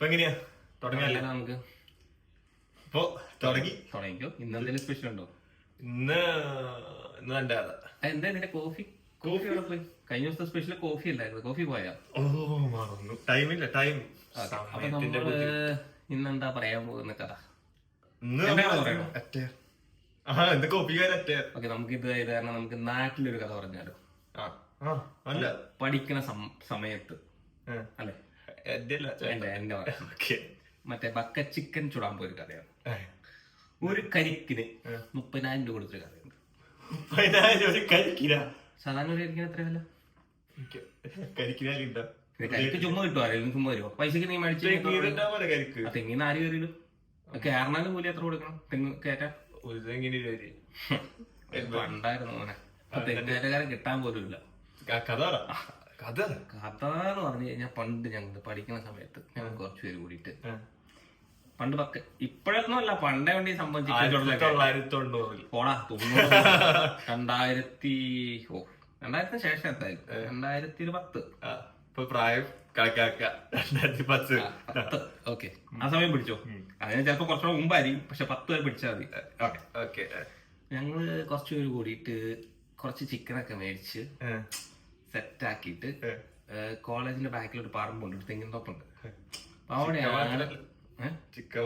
ഇപ്പൊ എങ്ങനെയാ? തുടങ്ങിയല്ലേ നമുക്ക്? ഇപ്പൊ തുടങ്ങി. തുടങ്ങിക്കോ. ഇന്ന് എന്തെങ്കിലും സ്പെഷ്യൽ ഉണ്ടോ? ഇന്ന് ഇന്ന് എന്റെ എന്താ നിന്റെ കോഫി? കോഫി പോയി? കഴിഞ്ഞ ദിവസത്തെ സ്പെഷ്യൽ കോഫി അല്ലായിരുന്നു. കോഫി പോയാ? ഓ മറന്നു. ടൈമില്ല ടൈം അപ്പൊ നമ്മൾ ഇന്നെന്താ പറയാൻ പോകുന്ന കഥ? ഓക്കെ നമുക്ക് ഇത് ഇത് കാരണം നമുക്ക് നാട്ടിലൊരു കഥ പറഞ്ഞാലോ? പഠിക്കണ സമയത്ത്. അല്ലെ? എന്റെ എന്റെ. ഓക്കെ. മറ്റേ ബക്ക ചിക്കൻ ചുടാൻ പോയൊരു കഥയാണ് ഒരു കരിക്കിന് മുപ്പതിനായിരം രൂപ കൊടുത്തൊരു കഥയുണ്ട് ഒരു സാധാരണ ഒരു കരിക്കിന് എത്ര വില? കരിക്കിനുണ്ടോ ഇത് കരിക്ക് ചുമ്മാ കിട്ടും ആരെങ്കിലും ചുമ്മാ വരുമോ പൈസക്ക് നീ മേടിച്ചു തെങ്ങിന്ന് ആര് കയറിയിടും? കയറണാലും കൂലി എത്ര കൊടുക്കണം? തെങ്ങ് കയറ്റാൻ? ഒരു തെങ്ങിന് പണ്ടായിരുന്നു മോനെ. ഇപ്പൊ തെങ്ങുകാരക്കാരെ കിട്ടാൻ പോലും ഇല്ല. കഥ. കഥ. കഥ എന്ന് പറഞ്ഞു കഴിഞ്ഞാൽ പണ്ട് ഞങ്ങൾ പഠിക്കുന്ന സമയത്ത് ഞങ്ങൾ കുറച്ച് പേര് കൂടിയിട്ട്. പണ്ട് പക്ക ഇപ്പോഴൊന്നും അല്ല പണ്ടേ വേണ്ടി സംബന്ധിച്ചിട്ടുള്ള രണ്ടായിരത്തി ഓ രണ്ടായിരത്തിന് ശേഷം എന്തായാലും. രണ്ടായിരത്തി പത്ത് ഇപ്പൊ പ്രായം രണ്ടായിരത്തി പത്ത്. പത്ത്. ഓക്കെ. ആ സമയം പിടിച്ചോ? അതിന് ചിലപ്പോ കുറച്ചുകൂടെ മുമ്പായിരിക്കും പക്ഷെ പത്ത് വരെ പിടിച്ചാൽ മതി. Okay okay. ഞങ്ങൾ കുറച്ച് പേര് കൂടിയിട്ട് കുറച്ച് ചിക്കനൊക്കെ മേടിച്ച് സെറ്റ് ആക്കിയിട്ട് കോളേജിന്റെ ബാക്കിൽ ഒരു പറമ്പുണ്ട് ഒരു തെങ്ങിൻ തോപ്പുണ്ട്. അപ്പൊ അവിടെയാണ് ചിക്കൻ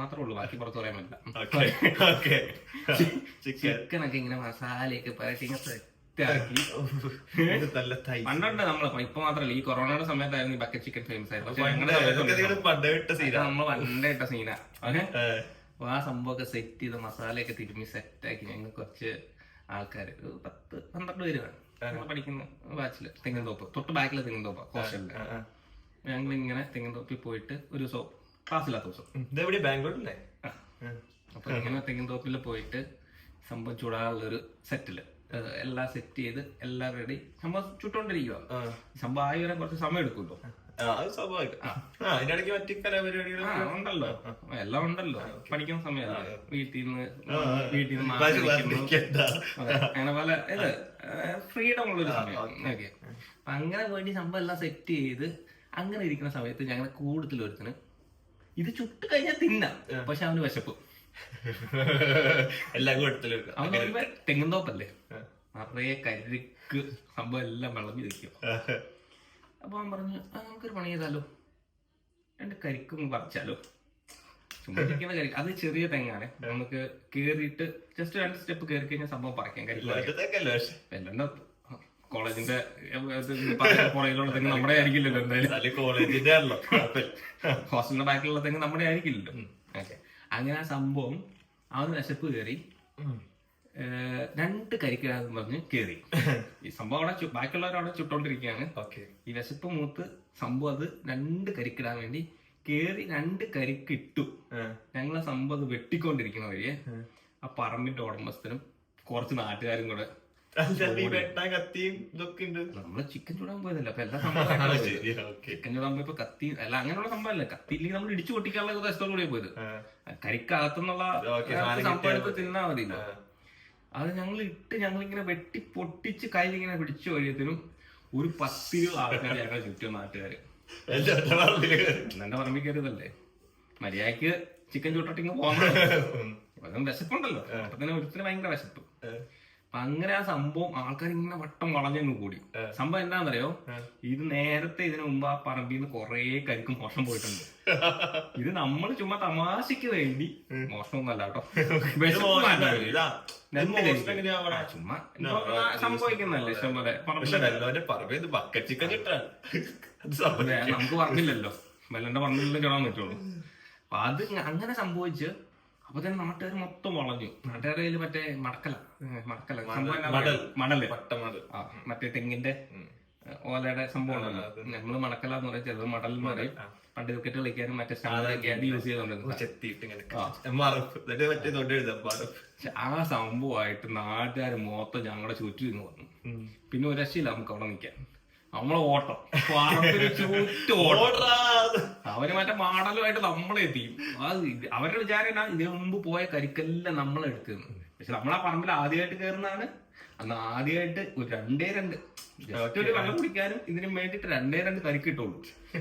മാത്രമേ ഉള്ളൂ. ബാക്കി പുറത്ത് പറയാൻ പറ്റില്ല. ചിക്കനൊക്കെ ഇങ്ങനെ മസാലയൊക്കെ പരട്ടി ഇങ്ങനെ പണ്ടുണ്ട് നമ്മൾ. ഇപ്പൊ മാത്രല്ല. ഈ കൊറോണയുടെ സമയത്തായിരുന്നു ഈ ബക്കറ്റ് ചിക്കൻ ഫേമസ് ആയത്. പക്ഷെ ഞങ്ങളുടെ സീനാ നമ്മൾ പണ്ടേ ഇട്ട സീന അപ്പൊ ആ സംഭവമൊക്കെ സെറ്റ് ചെയ്ത് മസാലയൊക്കെ തിരുമ്മി സെറ്റ് ആക്കി ഞങ്ങൾ കുറച്ച് ആൾക്കാർ ഒരു പത്ത് പന്ത്രണ്ട് പേര് കാണും. ഞങ്ങൾ പഠിക്കുന്ന ബാച്ചിൽ തെങ്ങിൻതോപ്പ്. തൊട്ട് ബാക്കിലെ തെങ്ങിൻതോപ്പ് ഹോസ്റ്റലിൽ. ഞങ്ങൾ ഇങ്ങനെ തെങ്ങിൻതോപ്പിൽ പോയിട്ട് ഒരു ദിവസം ക്ലാസ്സില്ലാത്ത ദിവസം. ഇതെവിടെ ബാംഗ്ലൂരിലല്ലേ? ആ. അപ്പൊ ഇങ്ങനെ തെങ്ങിൻതോപ്പിൽ പോയിട്ട് സംഭവം ചൂടാനുള്ളൊരു സെറ്റിൽ എല്ലാം സെറ്റ് ചെയ്ത് എല്ലാം റെഡി സംഭവം ചുട്ടോണ്ടിരിക്കുക. സംഭവം ആയി വരാൻ കുറച്ച് സമയം എടുക്കുമല്ലോ. അത് സ്വാഭാവികം. ആ അതിനിടയ്ക്ക് മറ്റു കലാപരിപാടികൾ ആ ഉണ്ടല്ലോ. എല്ലാം ഉണ്ടല്ലോ. പഠിക്കുന്ന സമയത്ത് വീട്ടിൽ നിന്ന് വീട്ടിൽ നിന്ന് മാറി നിൽക്കുന്നു. അതെ, അങ്ങനെ പല ഇത് ഫ്രീഡം ഉള്ളൊരു സമയം. ഓക്കെ. അപ്പൊ അങ്ങനെ വേണ്ടി സംഭവം എല്ലാം സെറ്റ് ചെയ്ത് അങ്ങനെ ഇരിക്കുന്ന സമയത്ത് ഞങ്ങളെ കൂടുതൽ ഒരുത്തിന് ഇത് ചുട്ട് കഴിഞ്ഞാൽ തിന്നാം. പക്ഷെ അവന് വിശപ്പ്. എല്ലാം കൊടുത്തലും അവൻ പറയുമ്പോ തെങ്ങുന്തോപ്പല്ലേ നിറയെ കരിക്ക് സംഭവം എല്ലാം വിളഞ്ഞു നിൽക്കും അപ്പൊ അവൻ പറഞ്ഞു അത് നമുക്കൊരു പണി ചെയ്താലോ? രണ്ട് കരിക്കും പറിച്ചാലോ? ചുമ്മാ കരിക്ക്. അത് ചെറിയ തെങ്ങാണ്. നമുക്ക് കേറിയിട്ട് ജസ്റ്റ് രണ്ട് സ്റ്റെപ്പ് കയറി കഴിഞ്ഞാൽ സംഭവം പറിക്കാം കരിക്കും കോളേജിന്റെ പുറകിലുള്ള തെങ്ങ് നമ്മുടെ ആയിരിക്കില്ലല്ലോ എന്തായാലും. കോളേജിന്റെ ഹോസ്റ്റലിന്റെ ബാക്കിലുള്ള തെങ്ങ് നമ്മുടെ ആയിരിക്കില്ലല്ലോ. അങ്ങനെ ആ സംഭവം അവന് വിശപ്പ് കയറി. രണ്ട് കരിക്കിടാന്ന് പറഞ്ഞ് കയറി ഈ സംഭവം അവിടെ ബാക്കിയുള്ളവരവിടെ ചുട്ടോണ്ടിരിക്കുകയാണ്. ഓക്കെ. ഈ വിശപ്പ് മൂത്ത് സംഭവം അത് രണ്ട് കരിക്കിടാൻ വേണ്ടി കേറി രണ്ട് കരിക്കിട്ടു. ഞങ്ങളെ സംഭവം അത് വെട്ടിക്കൊണ്ടിരിക്കുന്ന വഴിയെ. ആ. പറമ്പിന്റെ ഉടമസ്ഥനും കുറച്ച് നാട്ടുകാരും കൂടെ നമ്മൾ ചിക്കൻ ചൂടാൻ പോയതല്ല അപ്പൊ എല്ലാ സംഭവം ചിക്കൻ ചൂടാൻ പോയപ്പോ കത്തി അല്ല അങ്ങനെയുള്ള സംഭവം അല്ല കത്തി ഇല്ലെങ്കിൽ നമ്മൾ ഇടിച്ചു പൊട്ടിക്കാനുള്ള ഉദ്ദേശത്തോടു കൂടിയാ പോയത് കരിക്കകത്തുനിന്നുള്ള സംഭവം തിന്നാ മതിയല്ലോ. അത് ഞങ്ങൾ ഇട്ട് ഞങ്ങൾ ഇങ്ങനെ വെട്ടി പൊട്ടിച്ച് കയ്യിലിങ്ങനെ പിടിച്ചു കഴിയത്തിനും ഒരു പത്തിരുപത് ആൾക്കാർ ഞങ്ങളെ ചുറ്റും നാട്ടുകാര്. എന്നെ പറമ്പിൽ കയറിയതല്ലേ? മര്യാദയ്ക്ക് ചിക്കൻ ചൂട്ടോട്ടിങ് അതും വിശപ്പുണ്ടല്ലോ. അപ്പൊ തന്നെ ഒരുത്തിന് ഭയങ്കര വിശപ്പ്. അപ്പൊ അങ്ങനെ ആ സംഭവം ആൾക്കാർ ഇങ്ങനെ വട്ടം വളഞ്ഞങ്ങ് കൂടി. സംഭവം എന്താണെന്നറിയോ? ഇത് നേരത്തെ ഇതിനു മുമ്പ് ആ പറമ്പിൽ നിന്ന് കൊറേ കരിക്കും മോശം പോയിട്ടുണ്ട്. ഇത് നമ്മൾ ചുമ്മാ തമാശക്ക് വേണ്ടി കേട്ടോ. എങ്ങനെയാ അവിടെ? ആ, ചുമ്മാ സംഭവിക്കുന്നല്ലേ നമുക്ക് പറഞ്ഞില്ലല്ലോ വെല്ലന്റെ പറഞ്ഞില്ലല്ലോ ചുടാൻ പറ്റുള്ളൂ. അപ്പൊ അത് അങ്ങനെ സംഭവിച്ച് അപ്പൊ തന്നെ നാട്ടുകാർ മൊത്തം വളഞ്ഞു നാട്ടുകാരുടെ മറ്റേ മടക്കല. മടക്കല. മണൽ. മടൽ. മറ്റേ തെങ്ങിന്റെ ഓലയുടെ സംഭവം ഉണ്ടല്ലോ നമ്മൾ മടക്കല എന്ന് പറയും ചെറുത് മടൽ എന്ന് പറയും. പണ്ട് ക്രിക്കറ്റ് കളിക്കാനും മറ്റേ സ്റ്റാൻഡൊക്കെ ആയിട്ട് യൂസ് ചെയ്തോണ്ടിരുന്നത്. പക്ഷെ ആ സംഭവമായിട്ട് നാട്ടുകാർ മൊത്തം ഞങ്ങളുടെ ചുറ്റും ഇന്ന് വന്നു പിന്നെ ഒരു രക്ഷയില്ല നമുക്ക് അവിടെ നിൽക്കാൻ. നമ്മളെ ഓട്ടം. അവർ മറ്റേ മാടലുമായിട്ട് നമ്മളെ എത്തിക്കും. അത് അവരുടെ വിചാരം എന്നാ ഇതിനു മുമ്പ് പോയ കരിക്കെല്ലാം നമ്മളെ എടുക്കുന്നു പക്ഷെ നമ്മളാ പറമ്പിൽ ആദ്യമായിട്ട് കയറുന്നതാണ് അന്ന് ആദ്യമായിട്ട് ഒരു രണ്ടേ രണ്ട്. ജസ്റ്റ് ഒരു വെള്ളം കുടിക്കാനും ഇതിനും വേണ്ടിട്ട് രണ്ടേ രണ്ട് കരിക്ക് ഇട്ടുള്ളൂ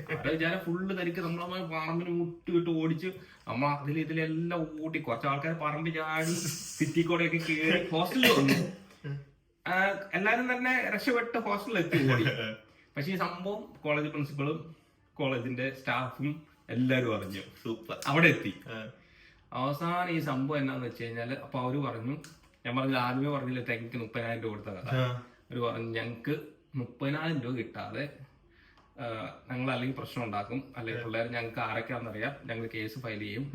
അവിടെ വിചാരം ഫുള്ള് കരിക്ക് നമ്മളെ പറമ്പിന് മുട്ടിട്ട് ഓടിച്ച് നമ്മൾ അതിൽ ഇതിലെല്ലാം ഓടി കുറച്ച് ആൾക്കാർ പറമ്പ് ചാടി സിറ്റി കൂടെ ഒക്കെ കയറി ഹോസ്റ്റലിൽ വന്നു. ആ, എല്ലാരും തന്നെ രക്ഷപ്പെട്ട് ഹോസ്റ്റലിൽ എത്തി ഓടി. പക്ഷെ ഈ സംഭവം കോളേജ് പ്രിൻസിപ്പളും കോളേജിന്റെ സ്റ്റാഫും എല്ലാരും അറിഞ്ഞു. സൂപ്പർ അവിടെ എത്തി. അവസാനം ഈ സംഭവം എന്നാന്ന് വെച്ച് കഴിഞ്ഞാൽ അപ്പൊ അവർ പറഞ്ഞു ഞാൻ പറഞ്ഞു ആദ്യമേ പറഞ്ഞില്ല തെങ്ങിക്ക് മുപ്പതിനായിരം രൂപ കൊടുത്ത കഥ. അവർ പറഞ്ഞു ഞങ്ങക്ക് മുപ്പതിനായിരം രൂപ കിട്ടാതെ ഞങ്ങൾ അല്ലെങ്കിൽ പ്രശ്നം ഉണ്ടാക്കും. അല്ലെങ്കിൽ പിള്ളേർ ഞങ്ങൾക്ക് ആരൊക്കെയാണെന്നറിയാം ഞങ്ങൾ കേസ് ഫയൽ ചെയ്യും.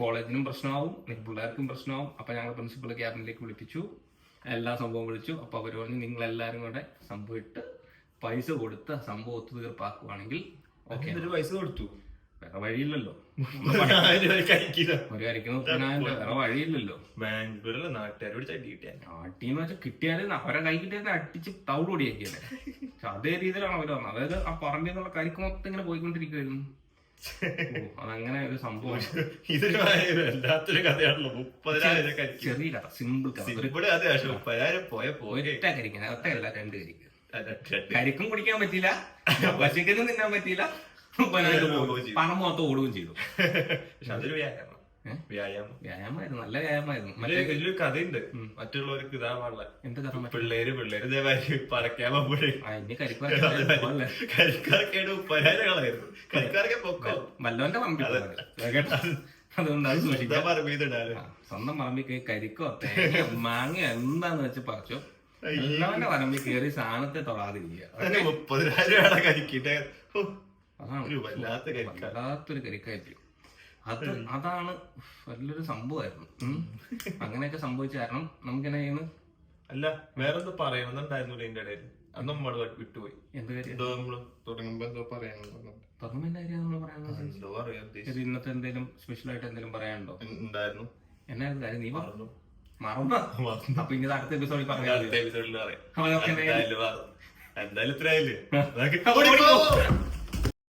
കോളേജിനും പ്രശ്നമാവും. പിള്ളേർക്കും പ്രശ്നമാവും. അപ്പൊ ഞങ്ങൾ പ്രിൻസിപ്പൾ ക്യാബിനിലേക്ക് വിളിപ്പിച്ചു. എല്ലാ സംഭവം വിളിച്ചു. അപ്പൊ അവർ പറഞ്ഞു നിങ്ങൾ എല്ലാരും കൂടെ സംഭവം ഇട്ട് പൈസ കൊടുത്ത ആ തീർപ്പാക്കുവാണെങ്കിൽ ഓക്കെ. പൈസ കൊടുത്തു? വേറെ വഴിയില്ലല്ലോ. ഒരു മുപ്പതിനായിരം രൂപ വേറെ വഴിയില്ലല്ലോ. ബാംഗ്ലൂരിലെ നാട്ടുകാരോട് ചടി കിട്ടിയാ നാട്ടിന്ന് വെച്ചാൽ കിട്ടിയാലും അവരെ കൈ കിട്ടിയത് അടിച്ച് തവിട് ഓടിയാക്കിയല്ലേ പക്ഷെ അതേ രീതിയിലാണ് അവർ വന്നത്. അതായത് ആ പറമ്പിന്നുള്ള കരിക്ക് മൊത്തം ഇങ്ങനെ പോയിക്കൊണ്ടിരിക്കുവായിരുന്നു. അതങ്ങനെ ഒരു സംഭവം. ഇതൊരു വല്ലാത്തൊരു കഥയാണല്ലോ. മുപ്പതിനായിരം ചെറിയ കഥ സിമ്പിൾ കഥ. പോയ പോയി ഒറ്റ കരിക്കുന്ന ഒറ്റയല്ല രണ്ട് കരിക്ക്. കരിക്കും കുടിക്കാൻ പറ്റില്ല പശുക്കനും തിന്നാൻ പറ്റിയില്ല. പണം മൊത്തം ഓടുകയും ചെയ്തു. പക്ഷെ അതൊരു വ്യായാമം. വ്യായാമം. വ്യായാമമായിരുന്നു. നല്ല വ്യായാമമായിരുന്നു. മറ്റേ വലിയൊരു കഥയുണ്ട്. മറ്റുള്ളവർക്ക് ഇതാ പാടില്ല. എന്താ കഥ? പിള്ളേര് പിള്ളേര് ഇതേമാതിരി പറക്കാൻ പോകുമ്പോഴേ മുപ്പതിനായിരം കളായിരുന്നു കരിക്കാർക്കെ പൊക്കോ? വല്ലവന്റെ. കേട്ടോ? അതുകൊണ്ട് അത് സൂക്ഷിക്കാം. സ്വന്തം പറമ്പിൽ കരിക്കോ? മാങ്ങ എന്താന്ന് വെച്ച് പറിച്ചോ? എല്ലാവന്റെ പറമ്പിൽ കയറി സാധനത്തെ തൊടാതിരിക്കുക. മുപ്പതിനായിരം കരിക്കിട്ട്. അതാണ് വല്ലാത്ത വല്ലാത്തൊരു കരിക്കായിരിക്കും അത് അതാണ് വലിയൊരു സംഭവമായിരുന്നു. അങ്ങനെയൊക്കെ സംഭവിച്ച കാരണം നമുക്ക് എന്നാ അല്ല വേറെന്തോ പറയണമെന്നുണ്ടായിരുന്നു ഇതിന്റെ ഇടയിൽ. അത് നമ്മൾ വിട്ടുപോയി. എന്ത് കാര്യം? എന്തോ തുടങ്ങുമ്പോ എന്തോ കാര്യം നമ്മൾ പറയാനുള്ളത്? ഇന്നത്തെ എന്തെങ്കിലും സ്പെഷ്യൽ ആയിട്ട് എന്തെങ്കിലും പറയാനുണ്ടോ? ഉണ്ടായിരുന്നു. എന്നായിരുന്നു കാര്യം? നീ പറഞ്ഞു. മറന്നു മറന്ന മറന്നു. അപ്പൊ ഇനി ഇത് അടുത്ത എപ്പിസോഡിൽ അടുത്ത പറയാം എപ്പിസോഡിൽ പറയാം അപ്പൊ നമുക്ക് എന്തായാലും. ഇത്രയായില്ലേ.